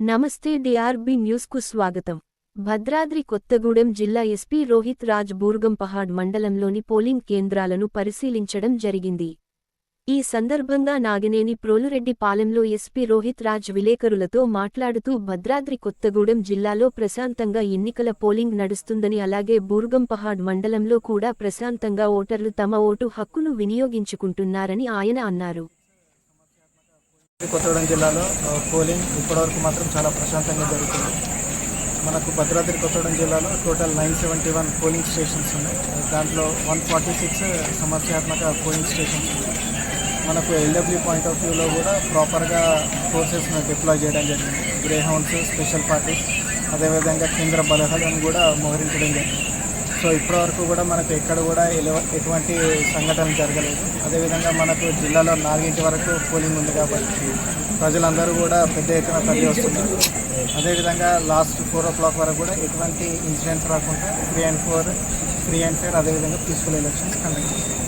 నమస్తే డిఆర్బి న్యూస్కు స్వాగతం. భద్రాద్రి కొత్తగూడెం జిల్లా ఎస్పీ రోహిత్ రాజ్ బూర్గంపహాడ్ మండలంలోని పోలింగ్ కేంద్రాలను పరిశీలించడం జరిగింది. ఈ సందర్భంగా నాగినేని ప్రోలురెడ్డి పాలెంలో ఎస్పీ రోహిత్ రాజ్ విలేకరులతో మాట్లాడుతూ భద్రాద్రి కొత్తగూడెం జిల్లాలో ప్రశాంతంగా ఎన్నికల పోలింగ్ నడుస్తుందని అలాగే బూర్గంపహాడ్ మండలంలో కూడా ప్రశాంతంగా ఓటర్లు తమ ఓటు హక్కును వినియోగించుకుంటున్నారని ఆయన అన్నారు. కొత్తగూడెం జిల్లాలో పోలింగ్ ఇప్పటివరకు మాత్రం చాలా ప్రశాంతంగా జరుగుతుంది. మనకు భద్రాద్రి కొత్తగూడెం జిల్లాలో total nine seventy one polling stations ఉన్నాయి. దాంట్లో వన్ ఫార్టీ సిక్స్ సమస్యాత్మక పోలింగ్ స్టేషన్స్ ఉన్నాయి. మనకు ఎల్డబ్ల్యూ పాయింట్ ఆఫ్ వ్యూలో కూడా ప్రాపర్గా ఫోర్సెస్ను డిప్లాయ్ చేయడం జరిగింది. గ్రే హౌన్స్ స్పెషల్ పార్టీస్ అదేవిధంగా కేంద్ర బలగాలను కూడా మోహరించడం జరిగింది. సో ఇప్పటివరకు కూడా మనకు ఎక్కడ కూడా ఎటువంటి సంఘటనలు జరగలేదు. అదేవిధంగా మనకు జిల్లాలో నాలుగింటి వరకు పోలింగ్ ఉంది కాబట్టి ప్రజలందరూ కూడా పెద్ద ఎత్తున తరలి వస్తున్నారు. అదేవిధంగా లాస్ట్ ఫోర్ ఓ క్లాక్ వరకు కూడా ఎటువంటి ఇన్సిడెంట్స్ రాకుండా three and four three and four అదేవిధంగా పీస్ఫుల్ ఎలక్షన్స్ కండక్ట్ చేస్తారు